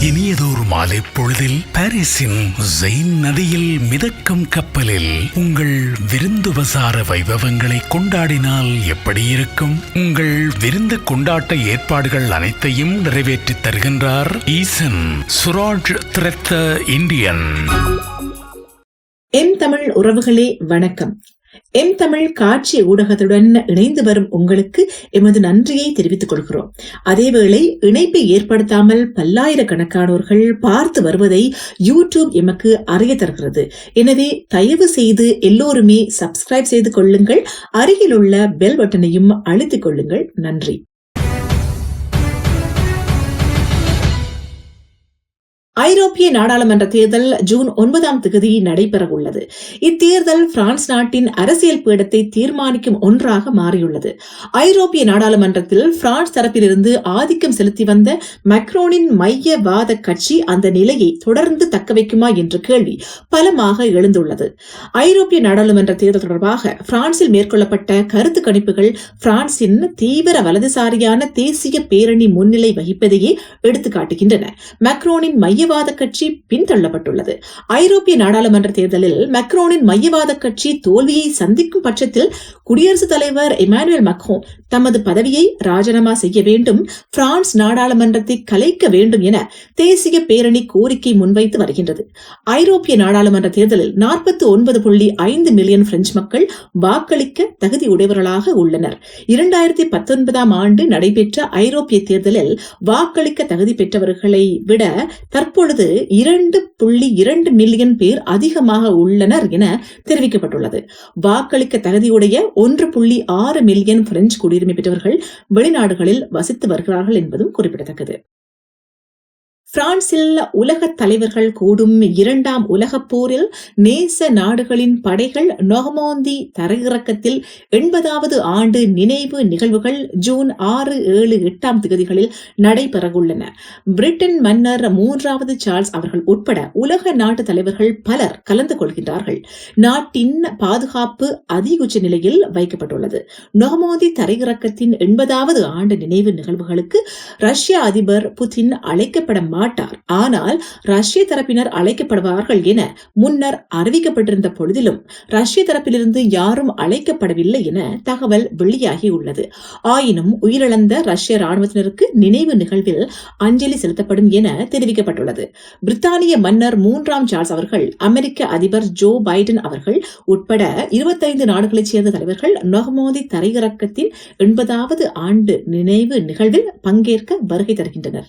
இனியதோர் மாலை பொழுதில் பாரிஸின் ஜெயின் நதியில் மிதக்கும் கப்பலில் உங்கள் விருந்துபசார வைபவங்களை கொண்டாடினால் எப்படி இருக்கும்? உங்கள் விருந்து கொண்டாட்ட ஏற்பாடுகள் அனைத்தையும் நிறைவேற்றித் தருகின்றார் ஈசன் சுராஜ் திரத்த இந்தியன். எம் தமிழ் உறவுகளே வணக்கம். எம் தமிழ் காட்சி ஊடகத்துடன் இணைந்து வரும் உங்களுக்கு எமது நன்றியை தெரிவித்துக் கொள்கிறோம். அதேவேளை இணைப்பை ஏற்படுத்தாமல் பல்லாயிரக்கணக்கானோர்கள் பார்த்து வருவதை யூடியூப் எமக்கு அறிய தருகிறது. எனவே தயவு செய்து எல்லோருமே சப்ஸ்கிரைப் செய்து கொள்ளுங்கள். அருகிலுள்ள பெல் பட்டனையும் அழுத்திக் கொள்ளுங்கள். நன்றி. ஐரோப்பிய நாடாளுமன்ற தேர்தல் ஜூன் ஒன்பதாம் தேதி நடைபெறவுள்ளது. இத்தேர்தல் பிரான்ஸ் நாட்டின் அரசியல் பீடத்தை தீர்மானிக்கும் ஒன்றாக மாறியுள்ளது. ஐரோப்பிய நாடாளுமன்றத்தில் பிரான்ஸ் தரப்பிலிருந்து ஆதிக்கம் செலுத்தி வந்த மக்ரோனின் மையவாத கட்சி அந்த நிலையை தொடர்ந்து தக்கவைக்குமா என்ற கேள்வி பலமாக எழுந்துள்ளது. ஐரோப்பிய நாடாளுமன்ற தேர்தல் தொடர்பாக பிரான்சில் மேற்கொள்ளப்பட்ட கருத்து கணிப்புகள் பிரான்சின் தீவிர வலதுசாரியான தேசிய பேரணி முன்னிலை வகிப்பதையே எடுத்துக்காட்டுகின்றன. மக்ரோனின் மைய மையவாத கட்சி பின்தள்ளப்பட்டுள்ளது. ஐரோப்பிய நாடாளுமன்ற தேர்தலில் மக்ரோனின் மையவாத கட்சி தோல்வியை சந்திக்கும் பட்சத்தில் குடியரசுத் தலைவர் இமானுவேல் மக்ரோ தமது பதவியை ராஜினாமா செய்ய வேண்டும் பிரான்ஸ் நாடாளுமன்றத்தை கலைக்க வேண்டும் என தேசிய பேரணி கோரிக்கை முன்வைத்து வருகின்றது. ஐரோப்பிய நாடாளுமன்ற தேர்தலில் நாற்பத்தி ஒன்பது புள்ளி ஐந்து மில்லியன் பிரெஞ்சு மக்கள் வாக்களிக்க தகுதியுடையவர்களாக உள்ளனர். இரண்டாயிரத்தி பத்தொன்பதாம் ஆண்டு நடைபெற்ற ஐரோப்பிய தேர்தலில் வாக்களிக்க தகுதி பெற்றவர்களை விட தற்பொழுது இரண்டு புள்ளி இரண்டு மில்லியன் பேர் அதிகமாக உள்ளனர் என தெரிவிக்கப்பட்டுள்ளது. வாக்களிக்க தகுதியுடைய ஒன்று புள்ளி ஆறு மில்லியன் பிரெஞ்சு குடியுரிமை பெற்றவர்கள் வெளிநாடுகளில் வசித்து வருகிறார்கள் என்பதும் குறிப்பிடத்தக்கது. பிரான்சில் உலகத் தலைவர்கள் கூடும் இரண்டாம் உலகப் போரில் நேச நாடுகளின் படைகள் நொகமோந்தி தரையிறக்கத்தில் எண்பதாவது ஆண்டு நினைவு நிகழ்வுகள் ஜூன் ஆறு ஏழு எட்டாம் தேதிகளில் நடைபெறவுள்ளன. பிரிட்டன் மன்னர் மூன்றாவது சார்ல்ஸ் அவர்கள் உட்பட உலக நாட்டு தலைவர்கள் பலர் கலந்து கொள்கின்றார்கள். நாட்டின் பாதுகாப்பு அதிகுச்ச நிலையில் வைக்கப்பட்டுள்ளது. நொகமோந்தி தரையிறக்கத்தின் எண்பதாவது ஆண்டு நினைவு நிகழ்வுகளுக்கு ரஷ்ய அதிபர் புதின் அழைக்கப்பட மாட்டார். ஆனால் ரஷ்ய தரப்பினர் அழைக்கப்படுவார்கள் என முன்னர் அறிவிக்கப்பட்டிருந்த பொழுதிலும் ரஷ்ய தரப்பிலிருந்து யாரும் அழைக்கப்படவில்லை என தகவல் வெளியாகி உள்ளது. ஆயினும் உயிரிழந்த ரஷ்ய ராணுவத்தினருக்கு நினைவு நிகழ்வில் அஞ்சலி செலுத்தப்படும் என தெரிவிக்கப்பட்டுள்ளது. பிரித்தானிய மன்னர் மூன்றாம் சார்ஸ் அவர்கள் அமெரிக்க அதிபர் ஜோ பைடன் அவர்கள் உட்பட இருபத்தைந்து நாடுகளைச் சேர்ந்த தலைவர்கள் நொகமோதி தரையிறக்கத்தின் எண்பதாவது ஆண்டு நினைவு நிகழ்வில் பங்கேற்க வருகை தருகின்றனர்.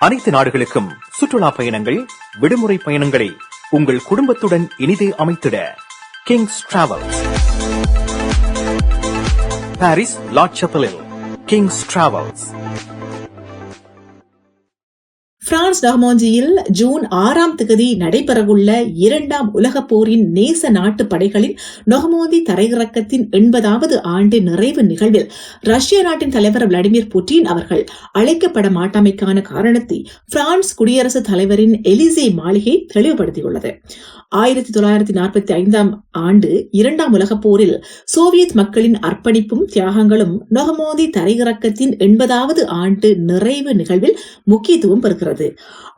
அனைத்து நாடுகளுக்கும் சுற்றுலா பயணங்கள் விடுமுறை பயணங்களை உங்கள் குடும்பத்துடன் இனிதே அமைத்திட கிங்ஸ் டிராவல் பாரிஸ் லாட்சப்பலில் கிங்ஸ் டிராவல்ஸ் பிரான்ஸ் டாமோஞ்சியில் ஜூன் ஆறாம் தேதி நடைபெறவுள்ள இரண்டாம் உலகப் போரின் நேச நாட்டு படைகளின் நொகமோதி தரையிறக்கத்தின் எண்பதாவது ஆண்டு நிறைவு நிகழ்வில் ரஷ்ய நாட்டின் தலைவர் விளாடிமிர் புட்டின் அவர்கள் அழைக்கப்பட மாட்டாமைக்கான காரணத்தை பிரான்ஸ் குடியரசுத் தலைவரின் எலிசே மாளிகை தெளிவுபடுத்தியுள்ளது. ஆயிரத்தி தொள்ளாயிரத்தி நாற்பத்தி ஐந்தாம் ஆண்டு இரண்டாம் உலகப் போரில் சோவியத் மக்களின் அர்ப்பணிப்பும் தியாகங்களும் நொகமோதி தரையிறக்கத்தின் எண்பதாவது ஆண்டு நிறைவு நிகழ்வில் முக்கியத்துவம் பெறுகிறது.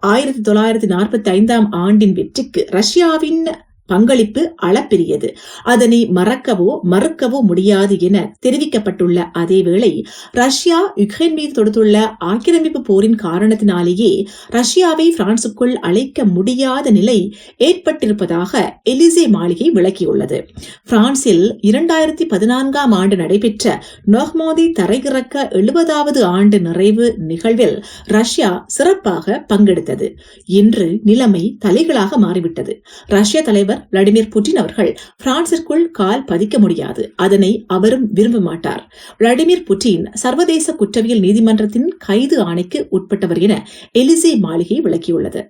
ஆயிரத்தி தொள்ளாயிரத்தி நாற்பத்தி ஐந்தாம் ஆண்டின் வெற்றிக்கு ரஷ்யாவின் பங்களிப்பு அளப்பெரியது. அதனை மறக்கவோ மறுக்கவோ முடியாது என தெரிவிக்கப்பட்டுள்ள அதேவேளை ரஷ்யா யுக்ரைன் மீது தொடுத்துள்ள ஆக்கிரமிப்பு போரின் காரணத்தினாலேயே ரஷ்யாவை பிரான்சுக்குள் அழைக்க முடியாத நிலை ஏற்பட்டிருப்பதாக எலிசே மாளிகை விளக்கியுள்ளது. பிரான்சில் இரண்டாயிரத்தி பதினான்காம் ஆண்டு நடைபெற்ற நொஹ்மோதி தரையிறக்க எழுபதாவது ஆண்டு நிறைவு நிகழ்வில் ரஷ்யா சிறப்பாக பங்கெடுத்தது. இன்று நிலைமை தலைகளாக மாறிவிட்டது. ரஷ்ய தலைவர் விளாடிமிர் புட்டின் அவர்கள் பிரான்சிற்குள் கால் பதிக்க முடியாது. அதனை அவரும் விரும்ப மாட்டார். விளாடிமிர் புட்டின் சர்வதேச குற்றவியல் நீதிமன்றத்தின் கைது ஆணைக்கு உட்பட்டவர் என எலிசே மாளிகை விளக்கியுள்ளது.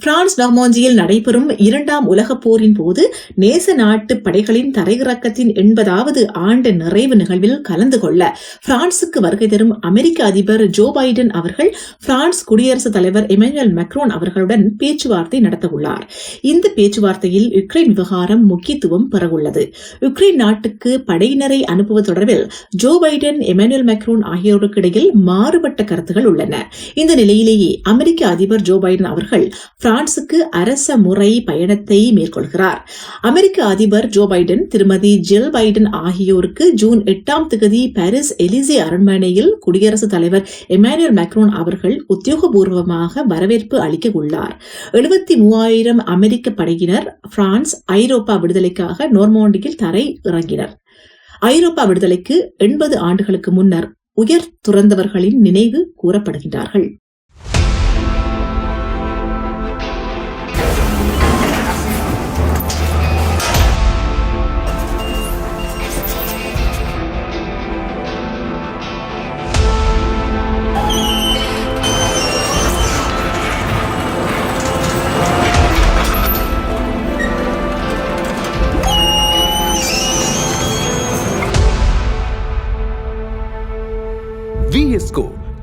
பிரான்ஸ் நார்மாஞ்சியில் நடைபெறும் இரண்டாம் உலகப் போரின் போது நேச நாட்டு படைகளின் தரையிறக்கத்தின் எண்பதாவது ஆண்டு நிறைவு நிகழ்வில் கலந்து கொள்ள பிரான்சுக்கு வருகை தரும் அமெரிக்க அதிபர் ஜோ பைடன் அவர்கள் பிரான்ஸ் குடியரசுத் தலைவர் எமானுவல் மெக்ரோன் அவர்களுடன் பேச்சுவார்த்தை நடத்தவுள்ளார். இந்த பேச்சுவார்த்தையில் யுக்ரைன் விவகாரம் முக்கியத்துவம் பெறவுள்ளது. யுக்ரைன் நாட்டுக்கு படையினரை அனுப்புவது தொடர்பில் ஜோ பைடன் எமானுவல் மெக்ரோன் ஆகியோருக்கு இடையில் மாறுபட்ட கருத்துகள் உள்ளன. இந்த நிலையிலேயே அமெரிக்க அதிபர் ஜோ பைடன் அவர்கள் பிரான்சுக்கு அரச முறை பயணத்தை மேற்கொள்கிறார். அமெரிக்க அதிபர் ஜோ பைடன் திருமதி ஜில் பைடன் ஆகியோருக்கு ஜூன் எட்டாம் தேதி பாரிஸ் எலிசே அரண்மனையில் குடியரசுத் தலைவர் எமானுவல் மேக்ரோன் அவர்கள் உத்தியோகபூர்வமாக வரவேற்பு அளிக்க உள்ளார் எழுபத்தி மூவாயிரம் அமெரிக்க படையினர் பிரான்ஸ் ஐரோப்பா விடுதலைக்காக நோர்மோண்டியில் தரை இறங்கினர். ஐரோப்பா விடுதலைக்கு எண்பது ஆண்டுகளுக்கு முன்னர் உயர் துறந்தவர்களின் நினைவு கூறப்படுகின்றார்கள்.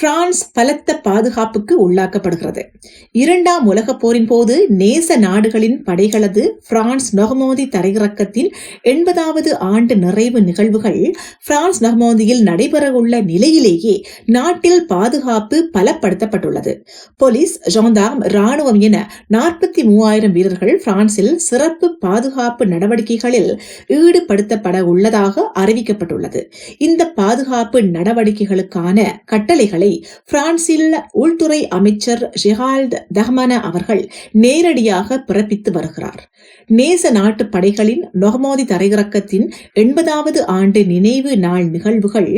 France பலத்த பாதுகாப்புக்கு உள்ளாக்கப்படுகிறது. இரண்டாம் உலகப் போரின் போது நேச நாடுகளின் படைகளது பிரான்ஸ் நொகமோதி தரையிறக்கத்தின் எண்பதாவது ஆண்டு நிறைவு நிகழ்வுகள் பிரான்ஸ் நொகமோதியில் நடைபெறவுள்ள நிலையிலேயே நாட்டில் பாதுகாப்பு பலப்படுத்தப்பட்டுள்ளது. போலீஸ் ஜாந்தாம் ராணுவம் என நாற்பத்தி மூவாயிரம் வீரர்கள் பிரான்சில் சிறப்பு பாதுகாப்பு நடவடிக்கைகளில் ஈடுபடுத்தப்பட உள்ளதாக அறிவிக்கப்பட்டுள்ளது. இந்த பாதுகாப்பு நடவடிக்கைகளுக்கான கட்டளைகள் பிரான்சில் உள்துறை அமைச்சர் ஜெரால்ட் தஹ்மன அவர்கள் நேரடியாக பிறப்பித்து வருகிறார். நேச நாட்டு படைகளின் நொகமோதி தரையிறக்கத்தின் எண்பதாவது ஆண்டு நினைவு நாள் நிகழ்வுகள்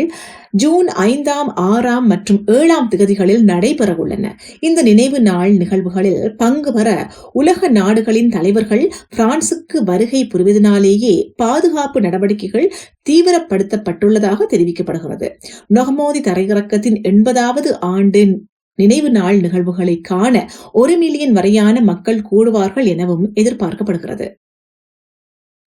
ஜூன் ஐந்தாம் ஆறாம் மற்றும் ஏழாம் திகதிகளில் நடைபெறவுள்ளன. இந்த நினைவு நாள் நிகழ்வுகளில் பங்கு பெற உலக நாடுகளின் தலைவர்கள் பிரான்சுக்கு வருகை புரிவதனாலேயே பாதுகாப்பு நடவடிக்கைகள் தீவிரப்படுத்தப்பட்டுள்ளதாக தெரிவிக்கப்படுகிறது. நொஹமோதி தரையிறக்கத்தின் எண்பதாவது ஆண்டின் நினைவு நாள் நிகழ்வுகளை காண ஒரு மில்லியன் வரையான மக்கள் கூடுவார்கள் எனவும் எதிர்பார்க்கப்படுகிறது.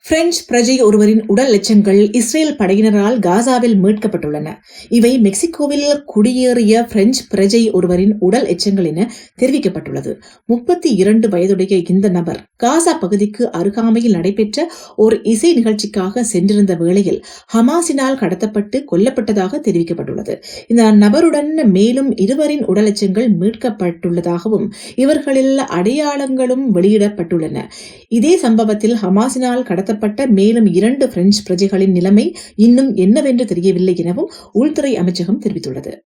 பிரெஞ்சு பிரஜை ஒருவரின் உடல் எச்சங்கள் இஸ்ரேல் படையினரால் காசாவில் மீட்கப்பட்டுள்ளன. இவை மெக்சிகோவில் குடியேறிய பிரெஞ்சு பிரஜை ஒருவரின் உடல் எச்சங்கள் என தெரிவிக்கப்பட்டுள்ளது. முப்பத்தி இரண்டு வயதுடைய இந்த நபர் காசா பகுதிக்கு அருகாமையில் நடைபெற்ற ஒரு இசை நிகழ்ச்சிக்காக சென்றிருந்த வேளையில் ஹமாஸினால் கடத்தப்பட்டு கொல்லப்பட்டதாக தெரிவிக்கப்பட்டுள்ளது. இந்த நபருடன் மேலும் இருவரின் உடல் எச்சங்கள் மீட்கப்பட்டுள்ளதாகவும் இவர்களில் அடையாளங்களும் வெளியிடப்பட்டுள்ளன. இதே சம்பவத்தில் ஹமாஸினால் கடத்தப்பட்ட மேலும் இரண்டு பிரெஞ்சு பிரஜைகளின் நிலைமை இன்னும் என்னவென்று தெரியவில்லை எனவும் உள்துறை அமைச்சகம் தெரிவித்துள்ளது.